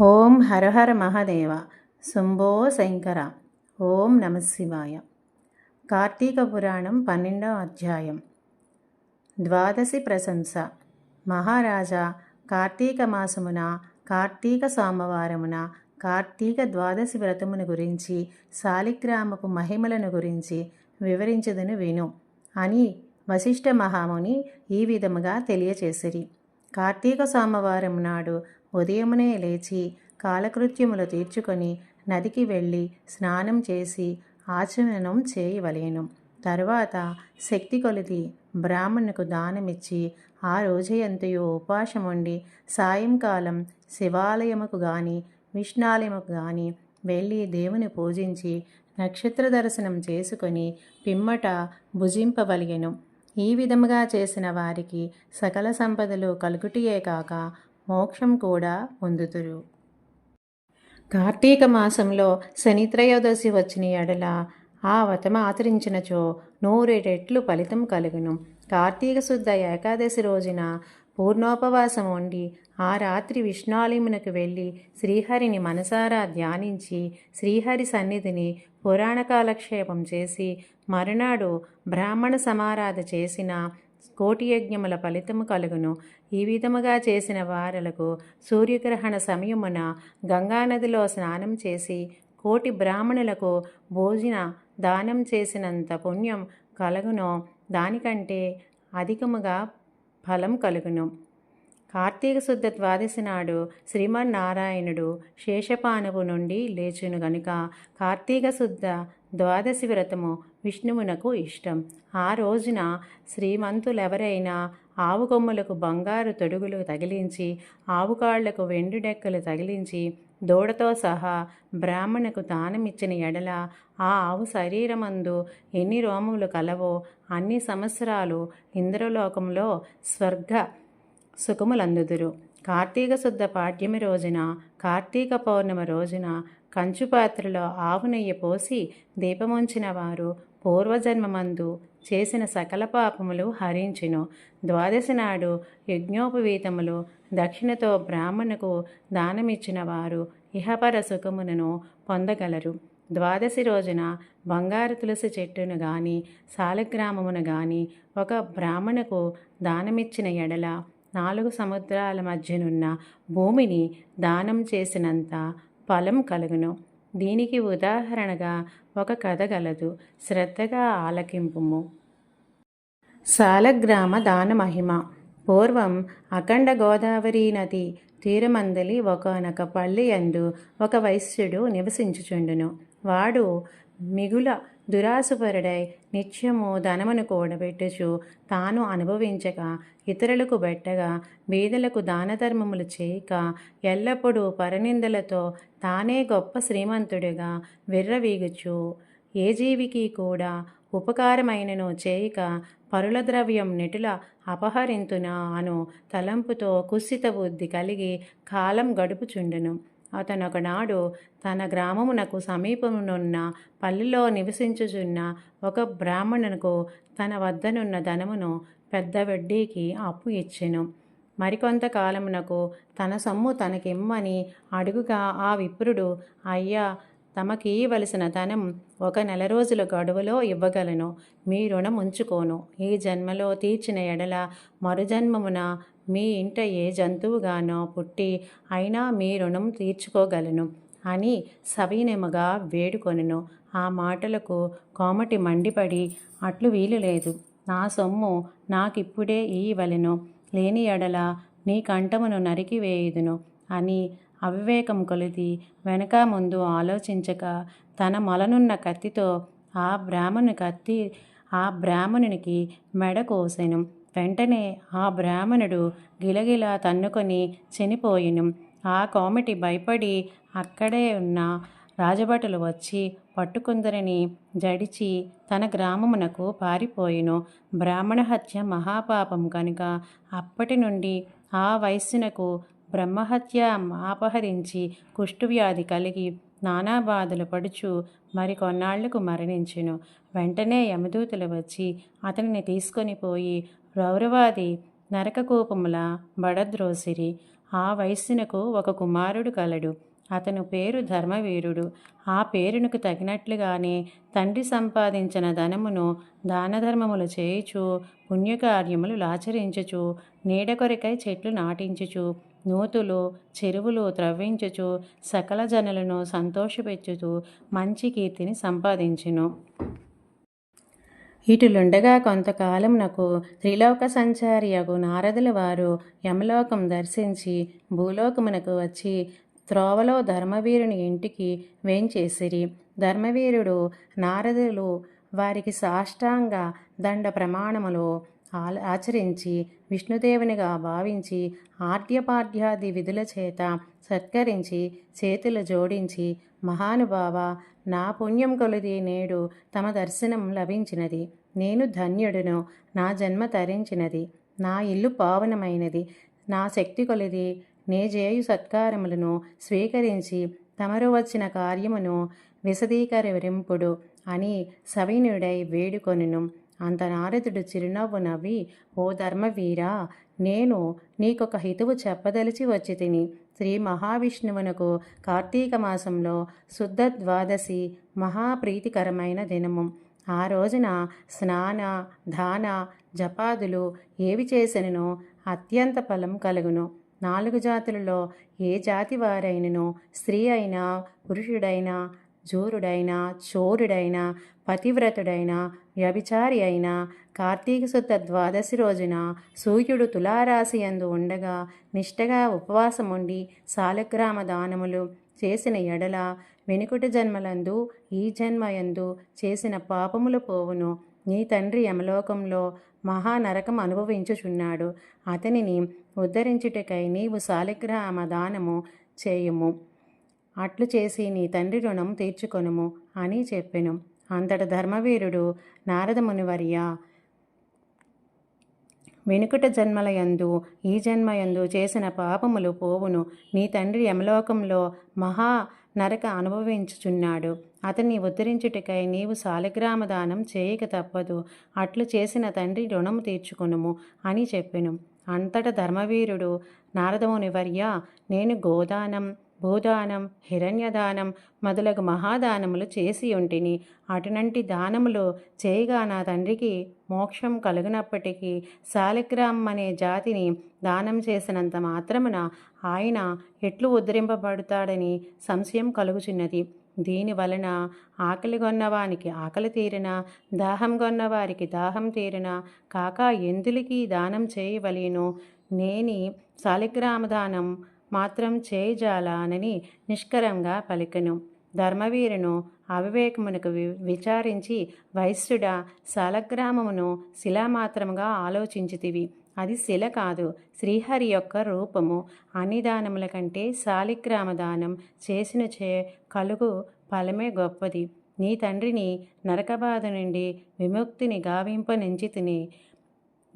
ఓం హరహర మహాదేవ. శంభో శంకర. ఓం నమ శివాయ. కార్తీక పురాణం పన్నెండవ అధ్యాయం. ద్వాదశి ప్రశంస. మహారాజా కార్తీక మాసమున కార్తీక సోమవారమున కార్తీక ద్వాదశి వ్రతమును గురించి శాలిగ్రామపు మహిమలను గురించి వివరించదును విను అని వశిష్ఠ మహాముని ఈ విధముగా తెలియచేసిరి. కార్తీక సోమవారం నాడు ఉదయమునే లేచి కాలకృత్యములు తీర్చుకొని నదికి వెళ్ళి స్నానం చేసి ఆచమనం చేయవలేను. తరువాత శక్తి కొలిది బ్రాహ్మణుకు దానమిచ్చి ఆ రోజయంతయు ఉపాసం ఉండి సాయంకాలం శివాలయముకు గాని విష్ణాలయముకు గాని వెళ్ళి దేవుని పూజించి నక్షత్ర దర్శనం చేసుకొని పిమ్మట భుజింపవలిగెను ఈ విధముగా చేసిన వారికి సకల సంపదలు కలుగుటియే కాక మోక్షం కూడా పొందుతురు. కార్తీక మాసంలో శనిత్రయోదశి వచ్చిన ఎడల ఆ వ్రతం ఆచరించినచో నూరేటెట్లు ఫలితం కలుగును. కార్తీక శుద్ధ ఏకాదశి రోజున పూర్ణోపవాసం ఉండి ఆ రాత్రి విష్ణాలయమునకు వెళ్ళి శ్రీహరిని మనసారా ధ్యానించి శ్రీహరి సన్నిధిని పురాణ కాలక్షేపం చేసి మరునాడు బ్రాహ్మణ సమారాధ చేసిన కోటి యజ్ఞముల ఫలితము కలుగును. ఈ విధముగా చేసిన వారలకు సూర్యగ్రహణ సమయమున గంగానదిలో స్నానం చేసి కోటి బ్రాహ్మణులకు భోజన దానం చేసినంత పుణ్యం కలుగునో. దానికంటే అధికముగా ఫలం కలుగును. కార్తీక శుద్ధ ద్వాదశి నాడు శ్రీమన్నారాయణుడు శేషపానవు నుండి లేచును గనుక కార్తీక శుద్ధ ద్వాదశి వ్రతము విష్ణువునకు ఇష్టం. ఆ రోజున శ్రీమంతులెవరైనా ఆవు కొమ్ములకు బంగారు తొడుగులు తగిలించి ఆవు కాళ్ళకు వెండి డెక్కలు తగిలించి దూడతో సహా బ్రాహ్మణకు దానమిచ్చిన ఎడల ఆ ఆవు శరీరమందు ఎన్ని రోమములు కలవో అన్ని సంవత్సరాలు ఇంద్రలోకంలో స్వర్గ సుఖములందుదురు. కార్తీక శుద్ధ పాడ్యమి రోజున కార్తీక పౌర్ణమి రోజున కంచు పాత్రలో ఆవు నెయ్యి పోసి దీపముంచిన వారు పూర్వజన్మమందు చేసిన సకల పాపములు హరించును. ద్వాదశి నాడు యజ్ఞోపవీతములు దక్షిణతో బ్రాహ్మణుకు దానమిచ్చిన వారు ఇహపర సుఖములను పొందగలరు. ద్వాదశి రోజున బంగారు తులసి చెట్టును గాని సాలగ్రామమును గాని ఒక బ్రాహ్మణకు దానమిచ్చిన ఎడల నాలుగు సముద్రాల మధ్యనున్న భూమిని దానం చేసినంత ఫలం కలుగును. దీనికి ఉదాహరణగా ఒక కథ గలదు. శ్రద్ధగా ఆలకింపుము. సాలగ్రామ దాన మహిమ. పూర్వం అఖండ గోదావరి నది తీరమందలి ఒకనొక పల్లి యందు ఒక వైశ్యుడు నివసించుచుండును. వాడు మిగుల దురాసుపరుడై నిత్యము ధనమును కూడబెట్టుచు తాను అనుభవించక ఇతరులకు బెట్టగా బీదలకు దానధర్మములు చేయక ఎల్లప్పుడూ పరనిందలతో తానే గొప్ప శ్రీమంతుడిగా విర్రవీగుచు. ఏ జీవికి కూడా ఉపకారమైనను చేయక పరుల ద్రవ్యం నెటుల అపహరింతునా అను తలంపుతో కుసిత బుద్ధి కలిగి కాలం గడుపుచుండెను. అతను ఒకనాడు తన గ్రామమునకు సమీపమునున్న పల్లెలో నివసించుచున్న ఒక బ్రాహ్మణునకు తన వద్దనున్న ధనమును పెద్ద వడ్డీకి అప్పు ఇచ్చెను. మరికొంతకాలమునకు తన సొమ్ము తనకిమ్మని అడుగుగా ఆ విప్రుడు అయ్యా తమకి ఇవ్వవలసిన ధనం ఒక నెల రోజుల గడువులో ఇవ్వగలను. మీ రుణం ఉంచుకోను. ఈ జన్మలో తీర్చిన ఎడల మరుజన్మమున మీ ఇంట ఏ జంతువుగానో పుట్టి అయినా మీ రుణం తీర్చుకోగలను అని సవీనముగా వేడుకొనెను. ఆ మాటలకు కోమటి మండిపడి అట్లు వీలు లేదు నా సొమ్ము నాకిప్పుడే ఇయ్యవలెను. లేని ఎడల నీ కంఠమును నరికివేయుదును అని అవివేకం కొలిది వెనక ముందు ఆలోచించక తన మొలనున్న కత్తితో ఆ బ్రాహ్మణుని కత్తి ఆ బ్రాహ్మణునికి మెడ కోసెను. వెంటనే ఆ బ్రాహ్మణుడు గిలగిలా తన్నుకొని చనిపోయిను. ఆ కోమటి భయపడి అక్కడే ఉన్న రాజభటులు వచ్చి పట్టుకుందరని జడిచి తన గ్రామమునకు పారిపోయిను. బ్రాహ్మణ హత్య మహాపాపం కనుక అప్పటి నుండి ఆ వయస్సునకు బ్రహ్మహత్య అపహరించి కుష్ఠువ్యాధి కలిగి నానా బాధలు పడుచు మరికొన్నాళ్ళకు మరణించెను. వెంటనే యమదూతలు వచ్చి అతనిని తీసుకొని పోయి రౌరవాది నరకకూపముల బడద్రోసిరి. ఆ వయస్సునకు ఒక కుమారుడు కలడు. అతను పేరు ధర్మవీరుడు. ఆ పేరునకు తగినట్లుగానే తండ్రి సంపాదించిన ధనమును దానధర్మములు చేయుచు పుణ్యకార్యములు లాచరించుచు నీడ కొరకై చెట్లు నాటించుచు నూతులు చెరువులు త్రవ్వించుచు సకల జనులను సంతోషపెచ్చుచు మంచి కీర్తిని సంపాదించును. ఇటులుండగా కొంతకాలమునకు త్రిలోక సంచారియగు నారదుల వారు యమలోకం దర్శించి భూలోకమునకు వచ్చి త్రోవలో ధర్మవీరుని ఇంటికి వేంచేసిరి. ధర్మవీరుడు నారదులు వారికి సాష్టాంగ దండ ప్రమాణములు ఆచరించి విష్ణుదేవునిగా భావించి ఆర్ధ్యపాఠ్యాది విధుల చేత సత్కరించి చేతులు జోడించి మహానుభావ నా పుణ్యం కొలిది నేడు తమ దర్శనం లభించినది. నేను ధన్యుడును నా జన్మ తరించినది నా ఇల్లు పావనమైనది నా శక్తి కొలిది నే జేయు సత్కారములను స్వీకరించి తమరు వచ్చిన కార్యమును విశదీకరింపుడు అని సవినుడై వేడుకొనును. అంత నారదుడు చిరునవ్వు నవ్వి ఓ ధర్మవీరా నేను నీకొక హితువు చెప్పదలిచి వచ్చి తిని శ్రీ మహావిష్ణువునకు కార్తీక మాసంలో శుద్ధ ద్వాదశి మహాప్రీతికరమైన దినము. ఆ రోజున స్నాన దాన జపాదులు ఏవి చేసినో అత్యంత ఫలం కలుగును. నాలుగు జాతులలో ఏ జాతి వారైనను స్త్రీ అయినా పురుషుడైనా జూరుడైనా చోరుడైనా పతివ్రతుడైన వ్యభిచారి అయిన కార్తీక శుద్ధ ద్వాదశి రోజున సూర్యుడు తులారాశి యందు ఉండగా నిష్టగా ఉపవాసం ఉండి సాలగ్రామ దానములు చేసిన ఎడల వెనుకటి జన్మలందు ఈ జన్మయందు చేసిన పాపములు పోవును. నీ తండ్రి యమలోకంలో మహానరకం అనుభవించుచున్నాడు. అతనిని ఉద్ధరించుటకై నీవు సాలగ్రామ దానము చేయుము. అట్లు చేసి నీ తండ్రి రుణం తీర్చుకొనుము అని చెప్పెను. అంతట ధర్మవీరుడు నారదమునివర్య వెనుకట జన్మలయందు ఈ జన్మయందు చేసిన పాపములు పోవును. నీ తండ్రి యమలోకంలో మహా నరక అనుభవించుచున్నాడు. అతన్ని ఉద్ధరించుటకై నీవు సాలగ్రామ దానం చేయక తప్పదు. అట్లు చేసిన తండ్రి రుణము తీర్చుకొనుము అని చెప్పెను. అంతట ధర్మవీరుడు నారదముని వర్య నేను గోదానం భూదానం హిరణ్యదానం మొదలగు మహాదానములు చేసి ఉంటిని. అటునంటి దానములు చేయగా నా తండ్రికి మోక్షం కలుగునప్పటికీ శాలిగ్రామ్ అనే జాతిని దానం చేసినంత మాత్రమున ఆయన ఎట్లు ఉద్ధరింపబడతాడని సంశయం కలుగుచున్నది. దీని వలన ఆకలి కొన్నవానికి ఆకలి తీరిన దాహం కొన్నవారికి దాహం తీరిన కాక ఎందులకి దానం చేయవలేను? నేని శాలిగ్రామ దానం మాత్రం చేయజాలానని నిష్కరంగా పలికెను. ధర్మవీరును అవివేకమునకు వి విచారించి వైశ్యుడ శాలగ్రామమును శిలామాత్రముగా ఆలోచించితివి. అది శిల కాదు శ్రీహరి యొక్క రూపము. అన్ని దానముల కంటే శాలిగ్రామ దానం చేసిన చే కలుగు ఫలమే గొప్పది. నీ తండ్రిని నరకబాధ నుండి విముక్తిని గావింపనించి తిని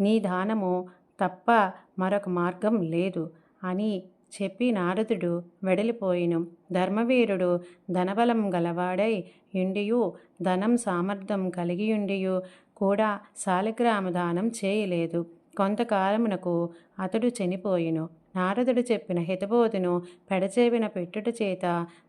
నీ దానము తప్ప మరొక మార్గం లేదు అని చెప్పి నారదుడు వెడలిపోయిను. ధర్మవీరుడు ధనబలం గలవాడై ఇండియు ధనం సామర్థ్యం కలిగియుండియు కూడా శాలిగ్రామ దానం చేయలేదు. కొంతకాలమునకు అతడు చనిపోయిను. నారదుడు చెప్పిన హితబోధును పెడచేవిన పెట్టుట చేత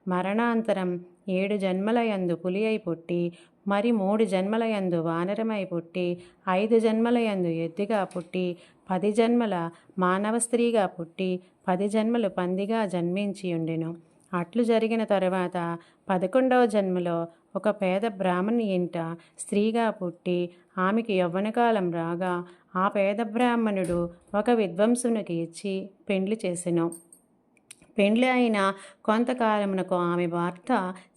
మరణాంతరం ఏడు జన్మలయందు పులి అయి పుట్టి మరి మూడు జన్మలయందు వానరమై పుట్టి ఐదు జన్మలయందు ఎద్దుగా పుట్టి పది జన్మల మానవ స్త్రీగా పుట్టి పది జన్మలు పందిగా జన్మించి ఉండెను అట్లు జరిగిన తరువాత పదకొండవ జన్మలో ఒక పేద బ్రాహ్మణి ఇంట స్త్రీగా పుట్టి ఆమెకి యవ్వనకాలం రాగా ఆ పేద బ్రాహ్మణుడు ఒక విద్వంసునికి ఇచ్చి పెండ్లి చేసెను. పెండ్లి అయిన కొంతకాలమునకు ఆమె భర్త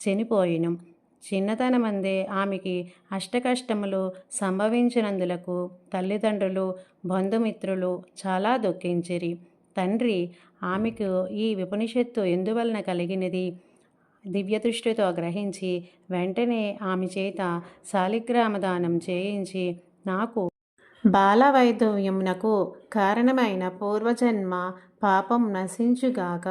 చనిపోయిను. చిన్నతనమందే ఆమెకి అష్టకష్టములు సంభవించినందులకు తల్లిదండ్రులు బంధుమిత్రులు చాలా దుఃఖించిరి. తండ్రి ఆమెకు ఈ విపనిషత్తు ఎందువలన కలిగినది? దివ్యదృష్టితో గ్రహించి వెంటనే ఆమె చేత శాలిగ్రామ దానం చేయించి నాకు బాలవైధవ్యమునకు కారణమైన పూర్వజన్మ పాపం నశించుగాక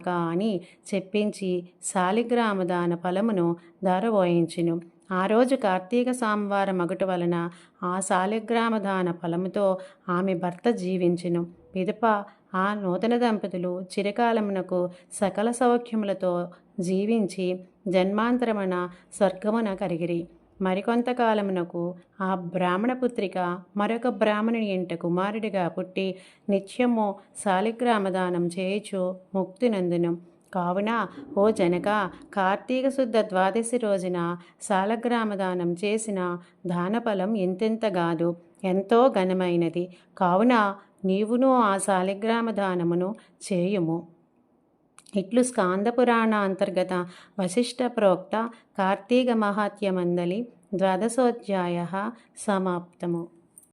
అని చెప్పించి శాలిగ్రామ దాన ఫలమును ధరవోయించును. ఆ రోజు కార్తీక సోమవారం మగుట వలన ఆ శాలిగ్రామదాన ఫలముతో ఆమె భర్త జీవించును. పిదప ఆ నూతన దంపతులు చిరకాలమునకు సకల సౌఖ్యములతో జీవించి జన్మాంతరమున స్వర్గమున కరిగిరి. మరికొంతకాలమునకు ఆ బ్రాహ్మణ పుత్రిక మరొక బ్రాహ్మణుని ఇంట కుమారుడిగా పుట్టి నిత్యము శాలిగ్రామదానం చేయుచు ముక్తి నందును. కావున ఓ జనక కార్తీక శుద్ధ ద్వాదశి రోజున శాలగ్రామదానం చేసిన దానఫలం ఎంతెంతగాదు ఎంతో ఘనమైనది. కావున నీవును ఆ శాలిగ్రామ దానమును చేయుము. ఇట్లు స్కాందపురాణ అంతర్గత వశిష్ట ప్రోక్త కార్తీక మహాత్యమందలి ద్వాదశోధ్యాయ సమాప్తము.